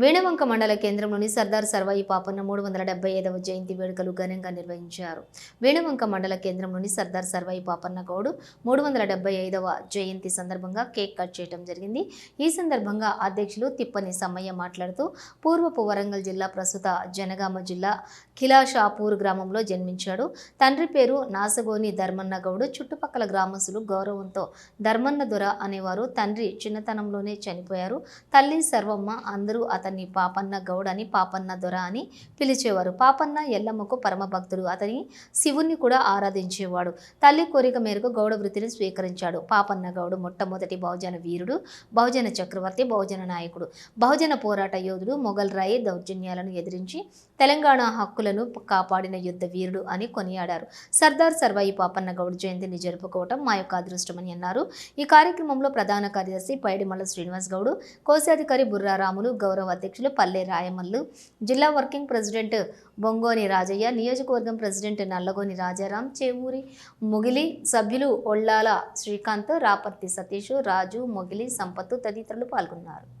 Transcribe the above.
వేణవంక మండల కేంద్రంలోని సర్దార్ సర్వాయి పాపన్న మూడు వందల డెబ్బై ఐదవ జయంతి వేడుకలు ఘనంగా నిర్వహించారు. వేణవంక మండల కేంద్రంలోని సర్దార్ సర్వాయి పాపన్న గౌడు మూడు వందల డెబ్బై ఐదవ జయంతి సందర్భంగా కేక్ కట్ చేయడం జరిగింది. ఈ సందర్భంగా అధ్యక్షులు తిప్పని సమ్మయ్య మాట్లాడుతూ పూర్వపు వరంగల్ జిల్లా ప్రస్తుత జనగామ జిల్లా ఖిలాషాపూర్ గ్రామంలో జన్మించాడు. తండ్రి పేరు నాసగోని ధర్మన్న గౌడు. చుట్టుపక్కల గ్రామస్తులు గౌరవంతో ధర్మన్న దొర అనేవారు. తండ్రి చిన్నతనంలోనే చనిపోయారు. తల్లి సర్వమ్మ అందరూ అతన్ని పాపన్న గౌడ్ అని పాపన్న దొర అని పిలిచేవారు. పాపన్న ఎల్లమ్మకు పరమ భక్తుడు. అతని శివుణ్ణి కూడా ఆరాధించేవాడు. తల్లి కోరిక మేరకు గౌడ వృత్తిని స్వీకరించాడు. పాపన్న గౌడు మొట్టమొదటి బహుజన వీరుడు బహుజన చక్రవర్తి బహుజన నాయకుడు. బహుజన పోరాట యోధుడు మొఘల్ రాయి దౌర్జన్యాలను ఎదిరించి తెలంగాణ హక్కులను కాపాడిన యుద్ధ వీరుడు అని కొనియాడారు. సర్దార్ సర్వాయి పాపన్న గౌడ్ జయంతిని జరుపుకోవటం మా యొక్క అదృష్టమని అన్నారు. ఈ కార్యక్రమంలో ప్రధాన కార్యదర్శి పైడిమల్ల శ్రీనివాస్ గౌడ్ కోశాధికారి బుర్రారాములు గౌరవ అధ్యక్షులు పల్లె రాయమల్లు జిల్లా వర్కింగ్ ప్రెసిడెంట్ బొంగోని రాజయ్య నియోజకవర్గం ప్రెసిడెంట్ నల్లగోని రాజారాం చేవూరి మొగిలి సభ్యులు ఒళ్ళాల శ్రీకాంత్ రాపర్తి సతీష్ రాజు మొగిలి సంపత్తు తదితరులు పాల్గొన్నారు.